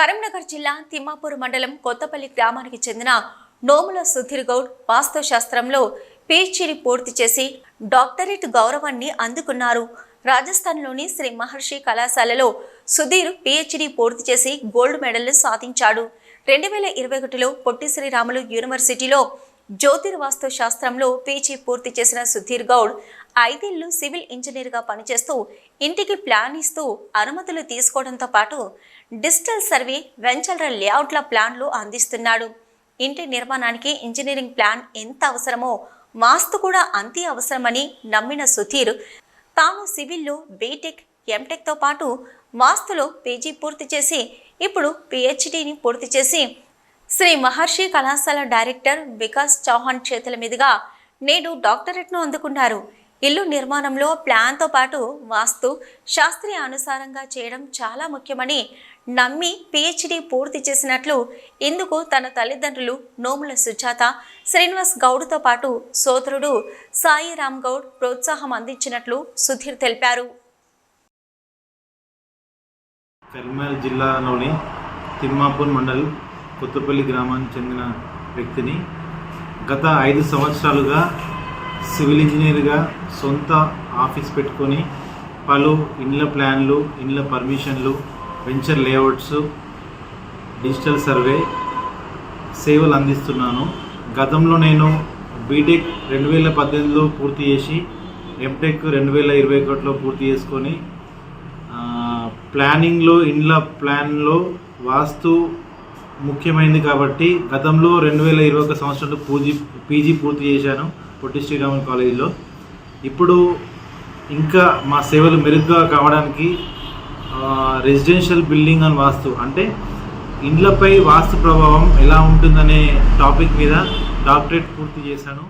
కరీంనగర్ జిల్లా తిమ్మాపూర్ మండలం కొత్తపల్లి గ్రామానికి చెందిన నోముల సుధీర్ గౌడ్ వాస్తుశాస్త్రంలో పూర్తి చేసి డాక్టరేట్ గౌరవాన్ని అందుకున్నారు. రాజస్థాన్లోని శ్రీ మహర్షి కళాశాలలో సుధీర్ పీహెచ్డీ పూర్తి చేసి గోల్డ్ మెడల్ సాధించాడు. రెండు వేల ఇరవై ఒకటిలో పొట్టి శ్రీరాములు యూనివర్సిటీలో జ్యోతిర్వాస్తు శాస్త్రంలో పీజీ పూర్తి చేసిన సుధీర్ గౌడ్ ఐదేళ్ళు సివిల్ ఇంజనీర్గా పనిచేస్తూ ఇంటికి ప్లాన్ ఇస్తూ అనుమతులు తీసుకోవడంతో పాటు డిజిటల్ సర్వే వెంచర్ల లేఅవుట్ల ప్లాన్లు అందిస్తున్నాడు. ఇంటి నిర్మాణానికి ఇంజనీరింగ్ ప్లాన్ ఎంత అవసరమో వాస్తు కూడా అంతే అవసరమని నమ్మిన సుధీర్ తాను సివిల్లో బీటెక్ ఎంటెక్తో పాటు వాస్తులో పీజీ పూర్తి చేసి ఇప్పుడు పిహెచ్డిని పూర్తి చేసి శ్రీ మహర్షి కళాశాల డైరెక్టర్ వికాస్ చౌహాన్ చేతుల మీదుగా నేడు డాక్టరేట్ను అందుకున్నారు. ఇల్లు నిర్మాణంలో ప్లాన్తో పాటు వాస్తు శాస్త్రీయ అనుసారంగా చేయడం చాలా ముఖ్యమని నమ్మి పిహెచ్డి పూర్తి చేసినట్లు ఇందుకు తన తల్లిదండ్రులు నోముల సుజాత శ్రీనివాస్ గౌడ్తో పాటు సోదరుడు సాయి రామ్ గౌడ్ ప్రోత్సాహం అందించినట్లు సుధీర్ తెలిపారు. కరీంనగర్ జిల్లాలోని తిమ్మాపూర్ మండల్ కొత్తపల్లి గ్రామానికి చెందిన వ్యక్తిని గత ఐదు సంవత్సరాలుగా సివిల్ ఇంజనీర్గా సొంత ఆఫీస్ పెట్టుకొని పలు ఇండ్ల ప్లాన్లు ఇండ్ల పర్మిషన్లు వెంచర్ లేఅవుట్స్ డిజిటల్ సర్వే సేవలు అందిస్తున్నాను. గతంలో నేను బీటెక్ రెండు వేల పద్దెనిమిదిలో పూర్తి చేసి ఎంటెక్ రెండు వేల ఇరవై ఒకటిలో పూర్తి చేసుకొని ప్లానింగ్లో ఇండ్ల ప్లాన్లో వాస్తు ముఖ్యమైనది కాబట్టి గతంలో రెండు వేల ఇరవై ఒక సంవత్సరంలో పూజీ పీజీ పూర్తి చేశాను. పొట్టి శ్రీరాములు కాలేజీలో. ఇప్పుడు ఇంకా మా సేవలు మెరుగ్గా కావడానికి రెసిడెన్షియల్ బిల్డింగ్ అని వాస్తు అంటే ఇండ్లపై వాస్తు ప్రభావం ఎలా ఉంటుందనే టాపిక్ మీద డాక్టరేట్ పూర్తి చేశాను.